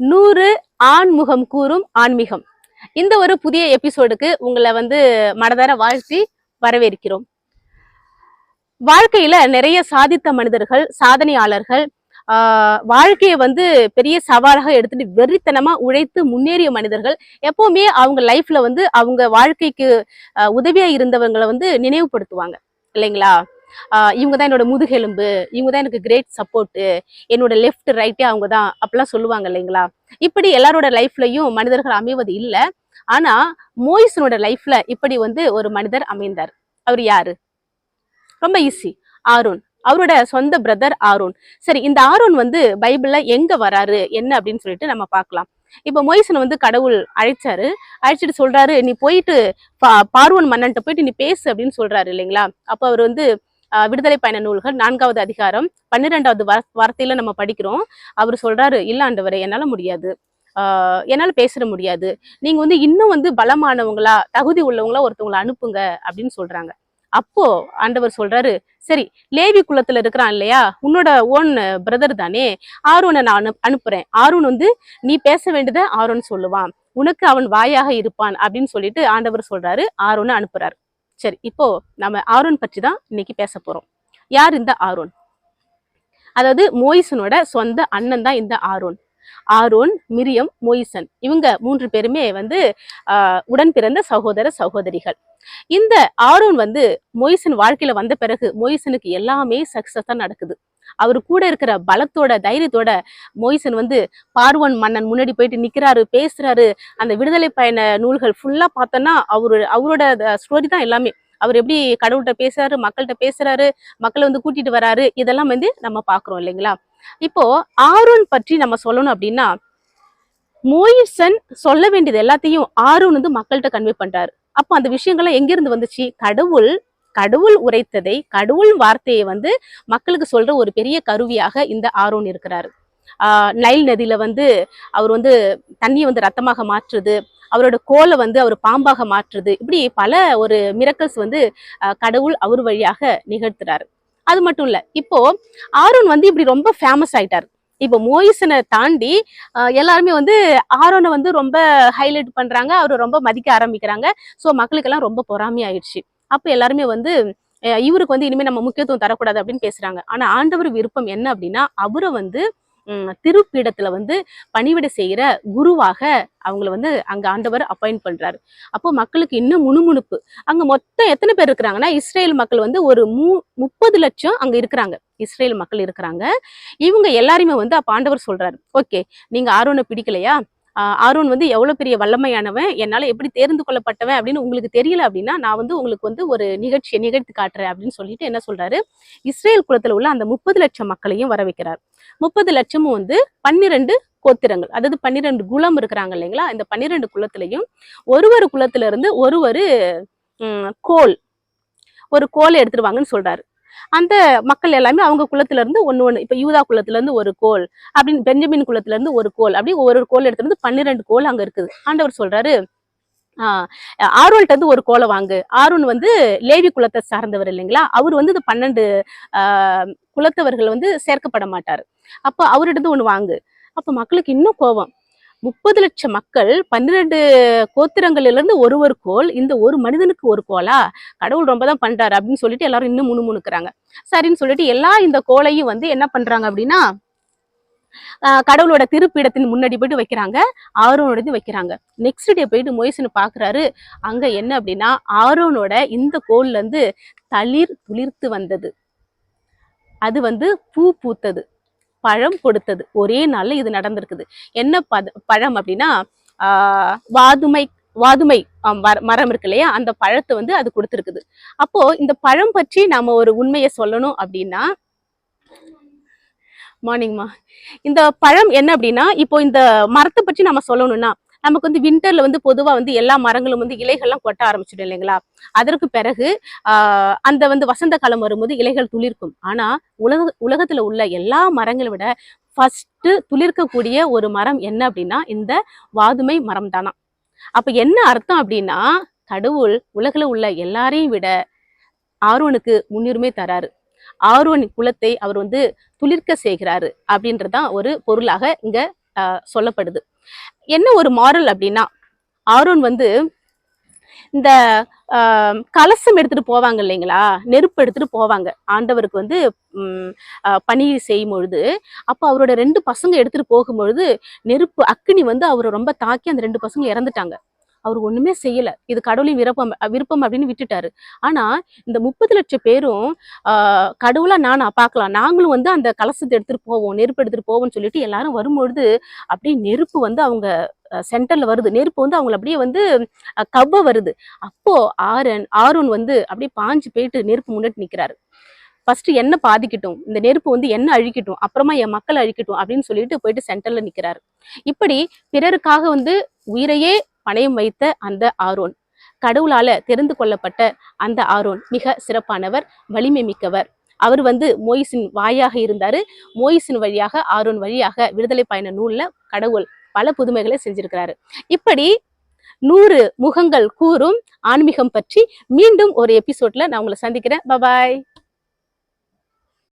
நூறு ஆண்முகம் கூறும் ஆன்மீகம். இந்த ஒரு புதிய எபிசோடுக்கு உங்களை வந்து மனதார வாழ்த்தி வரவேற்கிறோம். வாழ்க்கையில நிறைய சாதித்த மனிதர்கள் சாதனையாளர்கள் ஆஹ் வாழ்க்கையை வந்து பெரிய சவாலாக எடுத்துட்டு வெறித்தனமா உழைத்து முன்னேறிய மனிதர்கள் எப்பவுமே அவங்க லைஃப்ல வந்து அவங்க வாழ்க்கைக்கு உதவியா இருந்தவங்களை வந்து நினைவுபடுத்துவாங்க. இல்லைங்களா? இவங்க தான் என்னோட முதுகெலும்பு இவங்க தான் எனக்கு கிரேட் சப்போர்ட்டு என்னோட லெஃப்ட் ரைட்டே அவங்க தான் அப்படிலாம் சொல்லுவாங்க இல்லைங்களா? இப்படி எல்லாரோட லைஃப்லையும் மனிதர்கள் அமைவது இல்லை. ஆனா மோயிசனோட லைஃப்ல இப்படி வந்து ஒரு மனிதர் அமைந்தார். அவர் யாரு? ரொம்ப ஈஸி ஆரோன். அவரோட சொந்த பிரதர் ஆரோன். சரி இந்த ஆரோன் வந்து பைபிள்ல எங்க வராரு? என்ன அப்படின்னு சொல்லிட்டு நம்ம பார்க்கலாம். இப்ப மொய்சன் வந்து கடவுள் அழைச்சாரு. அழைச்சிட்டு சொல்றாரு நீ போயிட்டு பா- பார்வன் மன்னன்ட்ட போயிட்டு நீ பேசு அப்படின்னு சொல்றாரு இல்லைங்களா? அப்ப அவர் வந்து விடுதலை பயண நூல்கள் நான்காவது அதிகாரம் பன்னிரெண்டாவது வார்த்தையில நம்ம படிக்கிறோம். அவர் சொல்றாரு இல்ல ஆண்டவரே என்னால முடியாது. ஆஹ், என்னால பேசிட முடியாது. நீங்க வந்து இன்னும் வந்து பலமானவங்களா தகுதி உள்ளவங்களா ஒருத்தவங்களை அனுப்புங்க அப்படின்னு சொல்றாங்க. அப்போ ஆண்டவர் சொல்றாரு சரி லேவி குலத்துல இருக்கிறான் இல்லையா? உன்னோட ஓன் பிரதர் தானே? ஆரோனை நான் அனு அனுப்புறேன். ஆரோன் வந்து நீ பேச வேண்டியதை ஆரோன் சொல்லுவான். உனக்கு அவன் வாயாக இருப்பான் அப்படின்னு சொல்லிட்டு ஆண்டவர் சொல்றாரு ஆரோனை அனுப்புறாரு. சரி இப்போ நம்ம ஆரோன் பற்றி தான் இன்னைக்கு பேச போறோம். யார் இந்த ஆரோன்? அதாவது மோயிசனோட சொந்த அண்ணன் தான் இந்த ஆரோன். ஆரோன் மிரியம் மோயிசன். இவங்க மூன்று பேருமே வந்து ஆஹ், உடன் பிறந்த சகோதர சகோதரிகள். இந்த ஆரோன் வந்து மொயிசன் வாழ்க்கையில வந்த பிறகு மொயிசனுக்கு எல்லாமே சக்சஸா நடக்குது. அவர் கூட இருக்கிற பலத்தோட தைரியத்தோட மொய்சன் வந்து பார்வன் மன்னன் முன்னாடி போயிட்டு நிக்கிறாரு பேசுறாரு. அந்த விடுதலை பயண நூல்கள் ஃபுல்லா பார்த்தோன்னா அவரு அவரோட ஸ்டோரி தான் எல்லாமே. அவர் எப்படி கடவுள்கிட்ட பேசுறாரு மக்கள்கிட்ட பேசுறாரு மக்களை வந்து கூட்டிட்டு வராரு இதெல்லாம் வந்து நம்ம பாக்குறோம் இல்லைங்களா? இப்போ ஆரோன் பற்றி நம்ம சொல்லணும் அப்படின்னா மோயிசன் சொல்ல வேண்டியது எல்லாத்தையும் ஆரோன் வந்து மக்கள்கிட்ட கன்வே பண்றாரு. அப்போ அந்த விஷயங்கள்லாம் எங்கிருந்து வந்துச்சு? கடவுள் கடவுள் உரைத்ததை கடவுள் வார்த்தையை வந்து மக்களுக்கு சொல்ற ஒரு பெரிய கருவியாக இந்த ஆரோன் இருக்கிறாரு. ஆஹ் நைல் நதியில வந்து அவர் வந்து தண்ணியை வந்து ரத்தமாக மாற்றுது. அவரோட கோலை வந்து அவர் பாம்பாக மாற்றுது. இப்படி பல ஒரு மிரக்கல்ஸ் வந்து கடவுள் அவர் வழியாக நிகழ்த்துறாரு. அது மட்டும் இல்ல இப்போ ஆரோன் வந்து இப்படி ரொம்ப ஃபேமஸ் ஆயிட்டார். இப்போ மோயிசனை தாண்டி ஆஹ் எல்லாருமே வந்து ஆரோனை வந்து ரொம்ப ஹைலைட் பண்றாங்க. அவர் ரொம்ப மதிக்க ஆரம்பிக்கிறாங்க. ஸோ மக்களுக்கெல்லாம் ரொம்ப பொறாமை ஆயிடுச்சு அப்போ எல்லாருமே வந்து இவருக்கு வந்து இனிமேல் நம்ம முக்கியத்துவம் தரக்கூடாது அப்படின்னு பேசுறாங்க. ஆனா ஆண்டவர் விருப்பம் என்ன அப்படின்னா அவரை வந்து திருப்பீடத்தில் திருப்பீடத்துல வந்து பணிவிட செய்கிற குருவாக அவங்கள வந்து அங்க ஆண்டவர் அப்பாயிண்ட் பண்றாரு. அப்போ மக்களுக்கு இன்னும் முணுமுணுப்பு. அங்க மொத்தம் எத்தனை பேர் இருக்கிறாங்கன்னா இஸ்ரேல் மக்கள் வந்து ஒரு மூ முப்பது லட்சம் அங்க இருக்கிறாங்க. இஸ்ரேல் மக்கள் இருக்கிறாங்க. இவங்க எல்லாருமே வந்து அப்ப ஆண்டவர் சொல்றாரு. ஓகே நீங்க ஆர்வனை பிடிக்கலையா? ஆரோன் வந்து எவ்வளோ பெரிய வல்லமையானவன் என்னால் எப்படி தேர்ந்து கொள்ளப்பட்டவன் அப்படின்னு உங்களுக்கு தெரியல அப்படின்னா நான் வந்து உங்களுக்கு வந்து ஒரு நிகழ்ச்சியை நிகழ்த்தி காட்டுறேன் அப்படின்னு சொல்லிட்டு என்ன சொல்றாரு? இஸ்ரேல் குலத்தில் உள்ள அந்த முப்பது லட்சம் மக்களையும் வர வைக்கிறார். முப்பது லட்சமும் வந்து பன்னிரெண்டு கோத்திரங்கள் அதாவது பன்னிரெண்டு குலம் இருக்கிறாங்க இல்லைங்களா? இந்த பன்னிரெண்டு குலத்திலையும் ஒரு ஒரு குலத்திலிருந்து ஒரு ஒரு கோல் ஒரு கோலை எடுத்துருவாங்கன்னு சொல்கிறாரு சொல்றாரு. அந்த மக்கள் எல்லாமே அவங்க குலத்துல இருந்து ஒண்ணு ஒண்ணு. இப்ப யூதா குலத்துல இருந்து ஒரு கோல் அப்படின்னு பெஞ்சமின் குலத்துல இருந்து ஒரு கோல் அப்படி ஒரு ஒரு கோல் எடுத்துட்டு வந்து பன்னிரெண்டு கோல் அங்க இருக்குது. ஆண்டவர் சொல்றாரு ஆஹ் ஆரோன்ட்ட இருந்து ஒரு கோலை வாங்கு. ஆரோன் வந்து லேவி குலத்தை சார்ந்தவர் இல்லைங்களா? அவர் வந்து இந்த பன்னெண்டு ஆஹ் குலத்தவர்கள் வந்து சேர்க்கப்பட மாட்டார். அப்போ அவர்கிட்ட இருந்து ஒண்ணு வாங்கு. அப்ப மக்களுக்கு இன்னும் கோபம். முப்பது லட்சம் மக்கள் பன்னிரெண்டு கோத்திரங்களிலிருந்து ஒரு ஒரு கோல் இந்த ஒரு மனிதனுக்கு ஒரு கோலா? கடவுள் ரொம்ப தான் பண்றாரு அப்படின்னு சொல்லிட்டு எல்லாரும் இன்னும் முணுமுணுக்கிறாங்க சரின்னு சொல்லிட்டு எல்லா இந்த கோலையும் வந்து என்ன பண்றாங்க அப்படின்னா கடவுளோட திருப்பீடத்தின் முன்னாடி போயிட்டு வைக்கிறாங்க ஆரோனோட வைக்கிறாங்க. நெக்ஸ்ட் டே போயிட்டு மொய்சன் பாக்குறாரு. அங்க என்ன அப்படின்னா ஆரோனோட இந்த கோல்ல இருந்து தளிர் துளிர்த்து வந்தது. அது வந்து பூ பூத்தது. பழம் கொடுத்தது. ஒரே நாளில் இது நடந்திருக்குது. என்ன பத பழம் அப்படின்னா ஆஹ் வாதுமை வாதுமை மரம் இருக்கு இல்லையா? அந்த பழத்தை வந்து அது கொடுத்துருக்குது. அப்போ இந்த பழம் பற்றி நாம ஒரு உண்மையை சொல்லணும் அப்படின்னா மார்னிங்மா இந்த பழம் என்ன அப்படின்னா இப்போ இந்த மரத்தை பற்றி நம்ம சொல்லணும்னா நமக்கு வந்து வின்டர்ல வந்து பொதுவா வந்து எல்லா மரங்களும் வந்து இலைகள்லாம் கொட்ட ஆரம்பிச்சிடும் இல்லைங்களா? அதற்கு பிறகு ஆஹ் அந்த வந்து வசந்த காலம் வரும்போது இலைகள் துளிர்க்கும். ஆனா உலக உலகத்துல உள்ள எல்லா மரங்களை விட ஃபர்ஸ்ட் துளிர்க்கக்கூடிய ஒரு மரம் என்ன அப்படின்னா இந்த வாதுமை மரம் தானா அப்ப என்ன அர்த்தம் அப்படின்னா கடவுள் உலகில உள்ள எல்லாரையும் விட ஆர்வனுக்கு முன்னுரிமை தராரு. ஆர்வன் குலத்தை அவர் வந்து துளிர்க்க செய்கிறாரு அப்படின்றதான் ஒரு பொருளாக இங்க ஆஹ் சொல்லப்படுது. என்ன ஒரு மாரல் அப்படின்னா? ஆரோன் வந்து இந்த ஆஹ் கலசம் எடுத்துட்டு போவாங்க இல்லைங்களா? நெருப்பு எடுத்துட்டு போவாங்க. ஆண்டவருக்கு வந்து பணி செய்யும் பொழுது அப்போ அவரோட ரெண்டு பசங்க எடுத்துட்டு போகும்பொழுது நெருப்பு அக்கினி வந்து அவரை ரொம்ப தாக்கி அந்த ரெண்டு பசங்க இறந்துட்டாங்க. அவர் ஒண்ணுமே செய்யல. இது கடவுளின் விருப்பம் விருப்பம் அப்படின்னு விட்டுட்டாரு. ஆனா இந்த முப்பது லட்சம் பேரும் கடவுளா நானா பார்க்கலாம். நாங்களும் வந்து அந்த கலசத்தை எடுத்துட்டு போவோம் நெருப்பு எடுத்துட்டு போவோம்னு சொல்லிட்டு எல்லாரும் வரும்பொழுது அப்படியே நெருப்பு வந்து அவங்க சென்டர்ல வருது. நெருப்பு வந்து அவங்கள அப்படியே வந்து கவ்வ வருது. அப்போ ஆரன் ஆரோன் வந்து அப்படியே பாஞ்சு போயிட்டு நெருப்பு முன்னாடி நிக்கிறாரு. ஃபர்ஸ்ட் என்ன பாதிக்கட்டும்? இந்த நெருப்பு வந்து என்ன அழிக்கட்டும்? அப்புறமா என் மக்கள் அழிக்கட்டும் அப்படின்னு சொல்லிட்டு போயிட்டு சென்டர்ல நிக்கிறாரு. இப்படி பிறருக்காக வந்து உயிரையே பணையம் வைத்த அந்த ஆரோன். கடவுளால தெரிந்து கொள்ளப்பட்ட அந்த ஆரோன் மிக சிறப்பானவர் வலிமை மிக்கவர். அவர் வந்து மோயிசின் வாயாக இருந்தாரு. மோயிசின் வழியாக ஆரோன் வழியாக விடுதலை பயண நூல்ல கடவுள் பல புதுமைகளை செஞ்சிருக்கிறாரு. இப்படி நூறு முகங்கள் கூறும் ஆன்மீகம் பற்றி மீண்டும் ஒரு எபிசோட்ல நான் உங்களை சந்திக்கிறேன். பபாய்